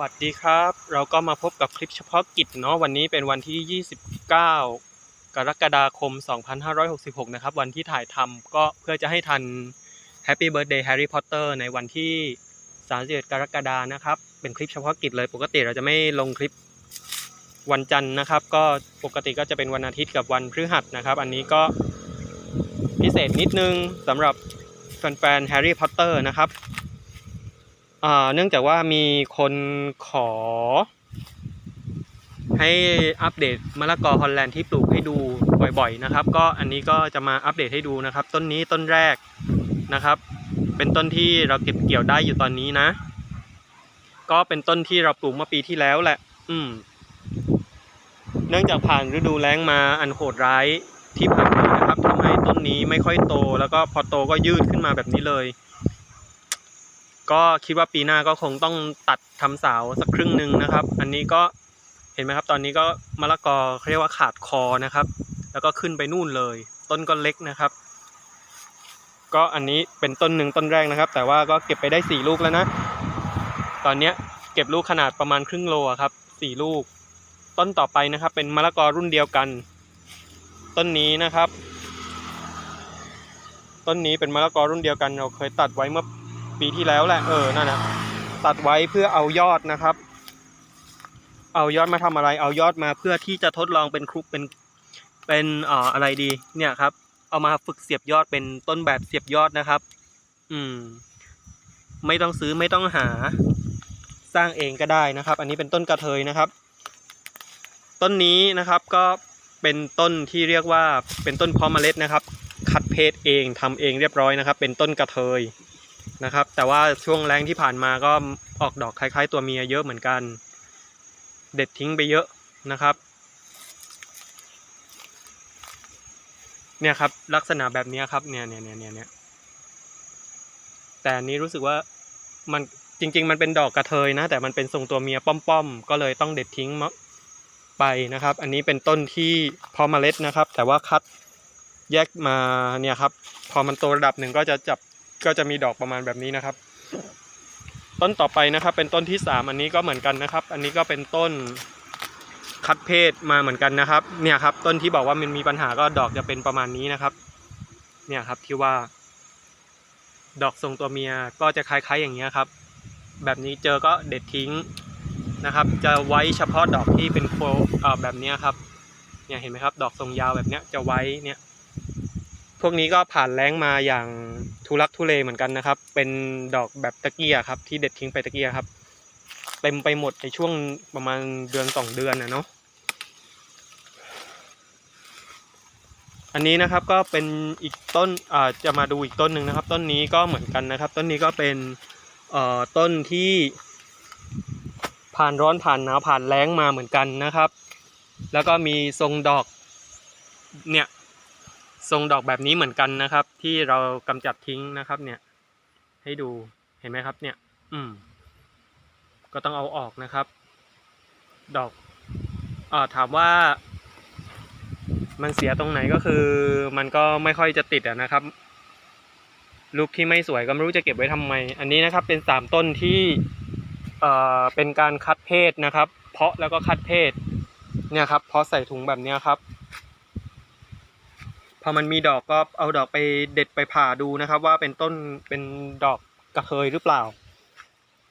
วัสดีครับ เราก็มาพบกับคลิปเฉพาะกิจเนาะวันนี้เป็นวันที่ 29 กรกฎาคม 2566 นะครับ วันที่ถ่ายทำก็เพื่อจะให้ทัน Happy Birthday Harry Potter ในวันที่31กรกฎานะครับ เป็นคลิปเฉพาะกิจเลย ปกติเราจะไม่ลงคลิปวันจันทร์นะครับ ก็ปกติก็จะเป็นวันอาทิตย์กับวันพฤหัสนะครับ อันนี้ก็พิเศษนิดนึงสำหรับแฟนๆ Harry Potter นะครับ เนื่องจากว่ามีคนขอ ให้อัปเดตมะละกอฮอลแลนด์ที่ปลูกให้ดูบ่อยๆนะครับ ก็อันนี้ก็จะมาอัปเดตให้ดูนะครับ ต้นนี้ต้นแรกนะครับ เป็นต้นที่เราเก็บเกี่ยวได้อยู่ตอนนี้นะ ก็เป็นต้นที่เราปลูกเมื่อปีที่แล้วแหละ อืม เนื่องจากผ่านฤดูแล้งมาอันโหดร้ายที่ผ่านมานะครับทำให้ต้นนี้ไม่ค่อยโต แล้วก็พอโตก็ยืดขึ้นมาแบบนี้เลย ก็คิดว่าปีหน้าก็คงต้องตัดทำเสาสักครึ่งหนึ่งนะครับ อันนี้ก็เห็นไหมครับ ตอนนี้ก็มะละกอเขาเรียกว่าขาดคอนะครับ แล้วก็ขึ้นไปนู่นเลย ต้นก็เล็กนะครับ ก็อันนี้เป็นต้นหนึ่งต้นแรกนะครับ แต่ว่าก็เก็บไปได้สี่ลูกแล้วนะ ตอนเนี้ยเก็บลูกขนาดประมาณครึ่งโลครับสี่ลูก ต้นต่อไปนะครับ เป็นมะละกอรุ่นเดียวกัน ต้นนี้นะครับ ต้นนี้เป็นมะละกอรุ่นเดียวกันเราเคยตัดไว้เมื่อ ปีที่แล้วแหละเออนั่นนะตัดไว้เพื่อเอายอดนะครับ เอายอดมาทำอะไร เอายอดมาเพื่อที่จะทดลองเป็นครุกเป็นเป็นเอ่ออะไรดี เนี่ยครับ เอามาฝึกเสียบยอดเป็นต้นแบบเสียบยอดนะครับ อืม ไม่ต้องซื้อไม่ต้องหา สร้างเองก็ได้นะครับ อันนี้เป็นต้นกระเทยนะครับ ต้นนี้นะครับก็เป็นต้นที่เรียกว่าเป็นต้นเพาะเมล็ดนะครับ คัดเพศเองทำเองเรียบร้อยนะครับ เป็นต้นกระเทย นะครับ แต่ว่าช่วงแรงที่ผ่านมาก็ออกดอกคล้ายๆ ตัวเมียเยอะเหมือนกัน เด็ดทิ้งไปเยอะนะครับ เนี่ยครับลักษณะแบบนี้ครับเนี่ยเนี่ยเนี่ยเนี่ยแต่อันนี้รู้สึกว่ามันจริง ๆ มันเป็นดอกกระเทยนะ แต่มันเป็นทรงตัวเมียป้อมๆก็เลยต้องเด็ดทิ้งไปนะครับ อันนี้เป็นต้นที่พอเมล็ดนะครับ แต่ว่าคัดแยกมาเนี่ยครับ พอมันโตระดับหนึ่งก็จะจับ ก็จะมีดอกประมาณแบบนี้นะครับ ต้นต่อไปนะครับ เป็นต้นที่สามอันนี้ก็เหมือนกันนะครับ อันนี้ก็เป็นต้นคัดเพศมาเหมือนกันนะครับ เนี่ยครับ ต้นที่บอกว่ามันมีปัญหาก็ดอกจะเป็นประมาณนี้นะครับ เนี่ยครับที่ว่า ดอกทรงตัวเมียก็จะคล้ายๆอย่างเงี้ครับ แบบนี้เจอก็เด็ดทิ้งนะครับ จะไว้เฉพาะดอกที่เป็นโฟเอ่อแบบนี้ครับ เนี่ยเห็นไหมครับ ดอกทรงยาวแบบนี้จะไว้เนี่ย พวกนี้ก็ผ่านแล้งมาอย่างทุลักทุเลเหมือนกันนะครับ เป็นดอกแบบตะเกียครับ ที่เด็ดทิ้งไปตะเกียครับ เต็มไปหมดในช่วงประมาณเดือนสองเดือนนะเนาะอันนี้นะครับก็เป็นอีกต้นอ่าจะมาดูอีกต้นหนึ่งนะครับ ต้นนี้ก็เหมือนกันนะครับ ต้นนี้ก็เป็นเอ่อต้นที่ผ่านร้อนผ่านหนาวผ่านแล้งมาเหมือนกันนะครับ แล้วก็มีทรงดอกเนี่ย ทรงดอกแบบนี้เหมือนกันนะครับ ที่เรากำจัดทิ้งนะครับ เนี่ย ให้ดูเห็นไหมครับ เนี่ย อืม ก็ต้องเอาออกนะครับ ดอกอ่าถามว่า มันเสียตรงไหนก็คือ มันก็ไม่ค่อยจะติดอะนะครับลูกที่ไม่สวยก็ไม่รู้จะเก็บไว้ทำไม อันนี้นะครับเป็นสามต้นที่เอ่อเป็นการคัดเพศนะครับ เพาะแล้วก็คัดเพศเนี่ยครับเพาะใส่ถุงแบบนี้ครับ พอมันมีดอกก็เอาดอกไปเด็ดไปผ่าดูนะครับ ว่าเป็นต้นเป็นดอกกระเทยหรือเปล่า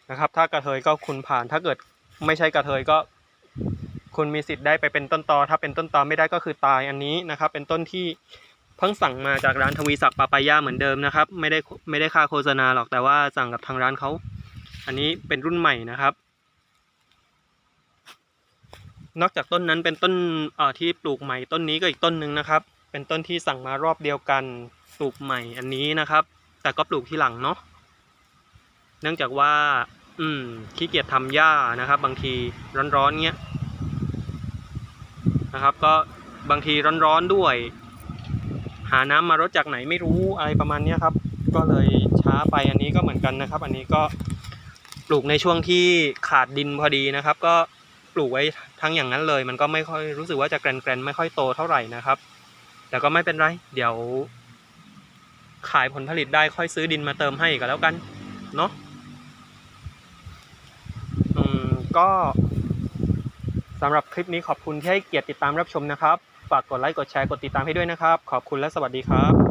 นะครับ ถ้ากระเทยก็คุณผ่านถ้าเกิดไม่ใช่กระเทยก็ คุณมีสิทธิ์ได้ไปเป็นต้นตอ ถ้าเป็นต้นตอไม่ได้ก็คือตายอันนี้นะครับ เป็นต้นที่เพิ่งสั่งมาจากร้านทวีศักดิ์ปาปายาเหมือนเดิมนะครับ ไม่ได้ไม่ได้ค่าโฆษณาหรอกแต่ว่าสั่งกับทางร้านเขาอันนี้เป็นรุ่นใหม่นะครับ นอกจากต้นนั้นเป็นต้นที่ปลูกใหม่ต้นนี้ก็อีกต้นหนึ่งนะครับ เป็นต้นที่สั่งมารอบเดียวกันปลูกใหม่อันนี้นะครับ แต่ก็ปลูกที่หลังเนาะเนื่องจากว่า อืมขี้เกียจทำหญ้านะครับ บางทีร้อนๆเงี้ยนะครับ ก็บางทีร้อนๆด้วย หาน้ำมารดจากไหนไม่รู้อะไรประมาณเนี้ยครับ ก็เลยช้าไปอันนี้ก็เหมือนกันนะครับ อันนี้ก็ปลูกในช่วงที่ขาดดินพอดีนะครับ ก็ปลูกไว้ทั้งอย่างนั้นเลย มันก็ไม่ค่อยรู้สึกว่าจะแกรนๆไม่ค่อยโตเท่าไหร่นะครับ แต่ก็ไม่เป็นไร เดี๋ยว ขายผลผลิตได้ค่อยซื้อดินมาเติมให้ก็แล้วกัน เนาะอืมก็สำหรับคลิปนี้ขอบคุณที่ให้เกียรติติดตามรับชมนะครับ ฝากกดไลค์ กดแชร์ กดติดตามให้ด้วยนะครับ ขอบคุณและสวัสดีครับ